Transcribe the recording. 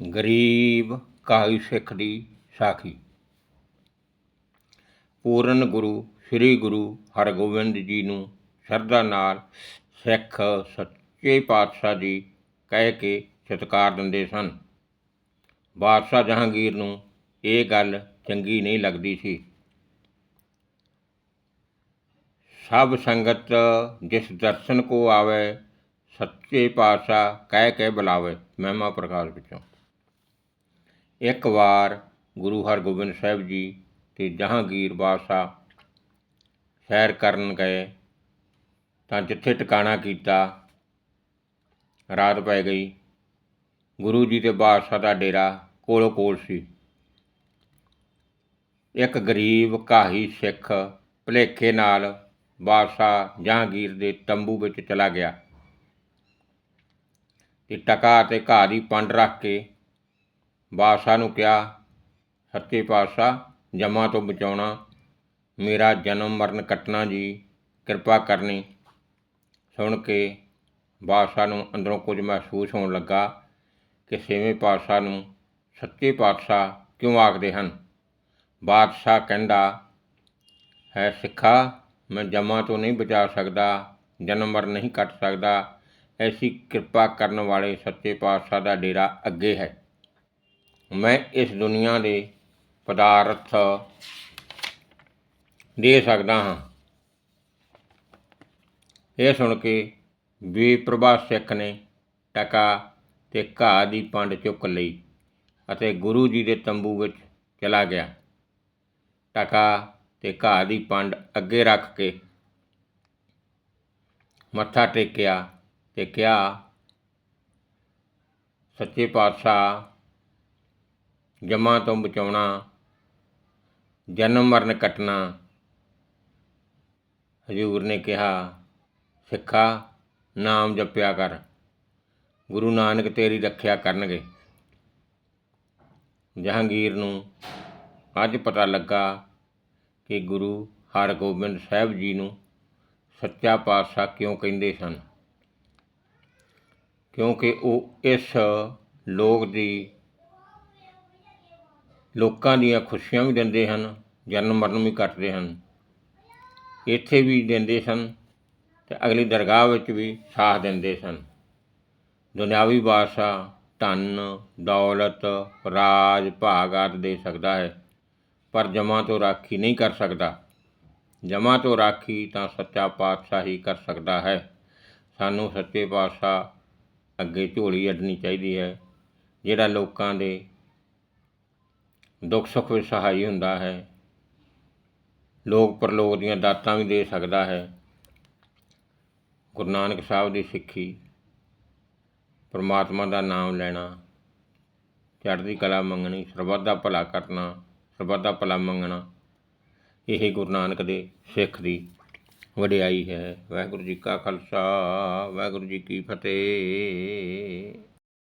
ਗਰੀਬ ਕਾਹੀ ਸਿੱਖ ਦੀ ਸਾਖੀ। ਪੂਰਨ ਗੁਰੂ, ਸ੍ਰੀ ਗੁਰੂ ਹਰਗੋਬਿੰਦ ਜੀ ਨੂੰ ਸ਼ਰਧਾ ਨਾਲ ਸਿੱਖ ਸੱਚੇ ਪਾਤਸ਼ਾਹ ਜੀ ਕਹਿ ਕੇ ਸਤਿਕਾਰ ਦਿੰਦੇ ਸਨ। ਬਾਦਸ਼ਾਹ ਜਹਾਂਗੀਰ ਨੂੰ ਇਹ ਗੱਲ ਚੰਗੀ ਨਹੀਂ ਲੱਗਦੀ ਸੀ। ਸਭ ਸੰਗਤ ਜਿਸ ਦਰਸ਼ਨ ਕੋ ਆਵੇ, ਸੱਚੇ ਪਾਤਸ਼ਾਹ ਕਹਿ ਕੇ ਬੁਲਾਵੇ, ਮਹਿਮਾ ਪ੍ਰਕਾਸ਼ ਵਿੱਚੋਂ ਇੱਕ ਵਾਰ ਗੁਰੂ ਹਰਗੋਬਿੰਦ ਸਾਹਿਬ ਜੀ ਅਤੇ ਜਹਾਂਗੀਰ ਬਾਦਸ਼ਾਹ ਸੈਰ ਕਰਨ ਗਏ ਤਾਂ ਜਿੱਥੇ ਟਿਕਾਣਾ ਕੀਤਾ, ਰਾਤ ਪੈ ਗਈ। ਗੁਰੂ ਜੀ ਤੇ ਬਾਦਸ਼ਾਹ ਦਾ ਡੇਰਾ ਕੋਲੋਂ ਕੋਲ ਸੀ। ਇੱਕ ਗਰੀਬ ਘਾਹੀ ਸਿੱਖ ਭਲੇਖੇ ਨਾਲ ਬਾਦਸ਼ਾਹ ਜਹਾਂਗੀਰ ਦੇ ਤੰਬੂ ਵਿੱਚ ਚਲਾ ਗਿਆ ਤੇ ਟਕਾ ਤੇ ਘਾਹ ਦੀ ਪੰਡ ਰੱਖ ਕੇ ਬਾਦਸ਼ਾਹ ਨੂੰ ਕਿਹਾ, ਸੱਚੇ ਪਾਤਸ਼ਾਹ, ਜਮਾਂ ਤੋਂ ਬਚਾਉਣਾ ਮੇਰਾ ਜਨਮ ਮਰਨ ਕੱਟਣਾ ਜੀ। ਕਿਰਪਾ ਕਰਨੀ। ਸੁਣ ਕੇ ਬਾਦਸ਼ਾਹ ਨੂੰ ਅੰਦਰੋਂ ਕੁਝ ਮਹਿਸੂਸ ਹੋਣ ਲੱਗਾ ਕਿ ਛੇਵੇਂ ਪਾਤਸ਼ਾਹ ਨੂੰ ਸੱਚੇ ਪਾਤਸ਼ਾਹ ਕਿਉਂ ਆਖਦੇ ਹਨ? ਬਾਦਸ਼ਾਹ ਕਹਿੰਦਾ, ਹੈ ਸਿੱਖਾ, ਮੈਂ ਜਮਾਂ ਤੋਂ ਨਹੀਂ ਬਚਾ ਸਕਦਾ, ਜਨਮ ਮਰਨ ਨਹੀਂ ਕੱਟ ਸਕਦਾ। ਐਸੀ ਕਿਰਪਾ ਕਰਨ ਵਾਲੇ ਸੱਚੇ ਪਾਤਸ਼ਾਹ ਦਾ ਡੇਰਾ ਅੱਗੇ ਹੈ। ਮੈਂ ਇਸ ਦੁਨੀਆ ਦੇ ਪਦਾਰਥ ਦੇ ਸਕਦਾ ਹਾਂ। ਇਹ ਸੁਣ ਕੇ ਬੇਪਰਵਾਹ ਸਿੱਖ ਨੇ ਟਕਾ ਤੇ ਘਾਹ ਦੀ ਪੰਡ ਚੁੱਕ ਲਈ ਅਤੇ ਗੁਰੂ ਜੀ ਦੇ ਤੰਬੂ ਵਿੱਚ ਚਲਾ ਗਿਆ। ਟਕਾ ਤੇ ਘਾਹ ਦੀ ਪੰਡ ਅੱਗੇ ਰੱਖ ਕੇ ਮੱਥਾ ਟੇਕਿਆ ਤੇ ਕਿਹਾ, ਸੱਚੇ ਪਾਤਸ਼ਾਹ ਜਮਾਂ ਤੋਂ ਬਚਾਉਣਾ, ਜਨਮ ਮਰਨ ਕੱਟਣਾ। ਹਜੂਰ ਨੇ ਕਿਹਾ, ਸਿੱਖਾ, ਨਾਮ ਜਪਿਆ ਕਰ। ਗੁਰੂ ਨਾਨਕ ਤੇਰੀ ਰੱਖਿਆ ਕਰਨਗੇ। ਜਹਾਂਗੀਰ ਨੂੰ ਅੱਜ ਪਤਾ ਲੱਗਾ ਕਿ ਗੁਰੂ ਹਰਗੋਬਿੰਦ ਸਾਹਿਬ ਜੀ ਨੂੰ ਸੱਚਾ ਪਾਤਸ਼ਾਹ ਕਿਉਂ ਕਹਿੰਦੇ ਸਨ? ਕਿਉਂਕਿ ਉਹ ਇਸ ਲੋਕ ਦੀ ਲੋਕਾਂ ਦੀਆਂ ਖੁਸ਼ੀਆਂ ਵੀ ਦਿੰਦੇ ਹਨ ਜਨਮ ਮਰਨ ਵੀ ਕੱਟਦੇ ਹਨ। ਇੱਥੇ ਵੀ ਦਿੰਦੇ ਸਨ ਤੇ ਅਗਲੀ ਦਰਗਾਹ ਵਿੱਚ ਵੀ ਸਾਥ ਦਿੰਦੇ ਸਨ। ਦੁਨਿਆਵੀ ਬਾਦਸ਼ਾਹ ਧਨ, ਦੌਲਤ, ਰਾਜ, ਭਾਗ ਆਦਿ ਦੇ ਸਕਦਾ ਹੈ, ਪਰ ਜਮਾਂ ਤੋਂ ਰਾਖੀ ਨਹੀਂ ਕਰ ਸਕਦਾ। ਜਮਾਂ ਤੋਂ ਰਾਖੀ ਤਾਂ ਸੱਚਾ ਪਾਤਸ਼ਾਹ ਹੀ ਕਰ ਸਕਦਾ ਹੈ। ਸਾਨੂੰ ਸੱਚੇ ਪਾਤਸ਼ਾਹ ਅੱਗੇ ਝੋਲੀ ਅੱਡਣੀ ਚਾਹੀਦੀ ਹੈ, ਜਿਹੜਾ ਲੋਕਾਂ ਦੇ ਦੁੱਖ ਸੁੱਖ ਵਿੱਚ ਸਹਾਈ ਹੁੰਦਾ ਹੈ। ਲੋਕ ਪਰਲੋਕ ਦੀਆਂ ਦਾਤਾਂ ਵੀ ਦੇ ਸਕਦਾ ਹੈ। ਗੁਰੂ ਨਾਨਕ ਸਾਹਿਬ ਦੀ ਸਿੱਖੀ, ਪਰਮਾਤਮਾ ਦਾ ਨਾਮ ਲੈਣਾ, ਚੜ੍ਹਦੀ ਕਲਾ ਮੰਗਣੀ, ਸਰਬੱਤ ਦਾ ਭਲਾ ਕਰਨਾ, ਸਰਬੱਤ ਦਾ ਭਲਾ ਮੰਗਣਾ, ਇਹ ਗੁਰੂ ਨਾਨਕ ਦੇ ਸਿੱਖ ਦੀ ਵਡਿਆਈ ਹੈ। ਵਾਹਿਗੁਰੂ ਜੀ ਕਾ ਖਾਲਸਾ, ਵਾਹਿਗੁਰੂ ਜੀ ਕੀ ਫਤਿਹ।